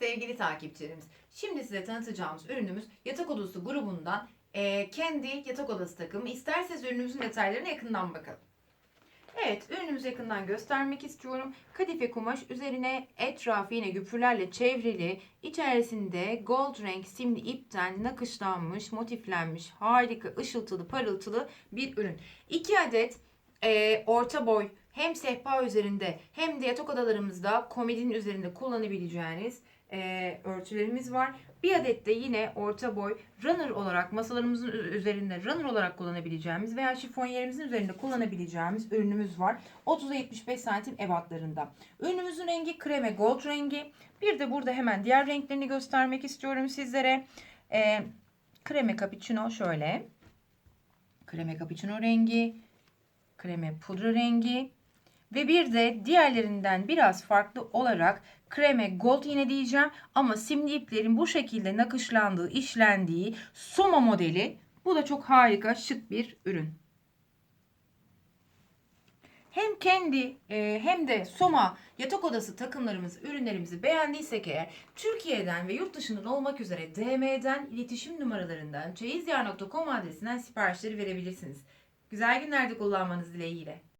Sevgili takipçilerimiz, şimdi size tanıtacağımız ürünümüz yatak odası grubundan eee, kendi yatak odası takımı. İsterseniz ürünümüzün detaylarına yakından bakalım. Evet, ürünümüzü yakından göstermek istiyorum. Kadife kumaş üzerine etrafı yine güpürlerle çevrili, içerisinde gold renk simli ipten nakışlanmış, motiflenmiş, harika, ışıltılı, parıltılı bir ürün. 2 adet eee, orta boy hem sehpa üzerinde hem de yatak odalarımızda komodinin üzerinde kullanabileceğiniz eee, örtülerimiz var. Bir adet de yine orta boy runner olarak masalarımızın üzerinde runner olarak kullanabileceğimiz veya şifonyerimizin üzerinde kullanabileceğimiz ürünümüz var. 30'a 75 santim ebatlarında. Ürünümüzün rengi kreme gold rengi. Bir de burada hemen diğer renklerini göstermek istiyorum sizlere. Ee, kreme cappuccino şöyle. Kreme cappuccino rengi. Kreme pudra rengi. Ve bir de diğerlerinden biraz farklı olarak kreme gold yine diyeceğim ama simli iplerin bu şekilde nakışlandığı, işlendiği Soma modeli. Bu da çok harika, şık bir ürün. Hem kendi e, hem de Soma yatak odası takımlarımızı, ürünlerimizi beğendiysek eğer Türkiye'den ve yurt dışından olmak üzere DM'den, iletişim numaralarından, çeyizyar.com adresinden siparişleri verebilirsiniz. Güzel günlerde kullanmanız dileğiyle.